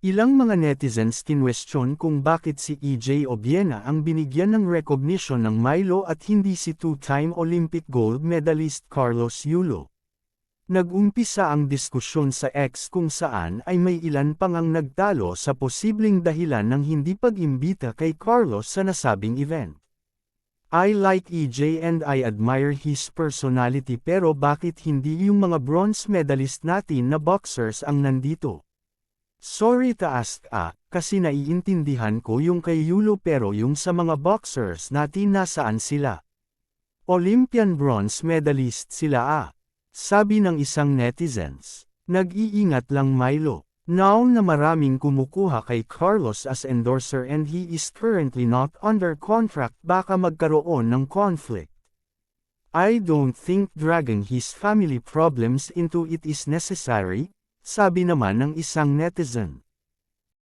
Ilang mga netizens kinwestiyon kung bakit si EJ Obiena ang binigyan ng recognition ng Milo at hindi si two-time Olympic gold medalist Carlos Yulo. Nag-umpisa ang diskusyon sa X kung saan ay may ilan pang ang nagtalo sa posibleng dahilan ng hindi pag-imbita kay Carlos sa nasabing event. I like EJ and I admire his personality pero bakit hindi yung mga bronze medalist natin na boxers ang nandito? Sorry to ask ah, kasi naiintindihan ko yung kay Yulo pero yung sa mga boxers natin nasaan sila. Olympian bronze medalist sila ah. Sabi ng isang netizens. Nag-iingat lang Milo. Now na maraming kumukuha kay Carlos as endorser and he is currently not under contract baka magkaroon ng conflict. I don't think dragging his family problems into it is necessary, sabi naman ng isang netizen.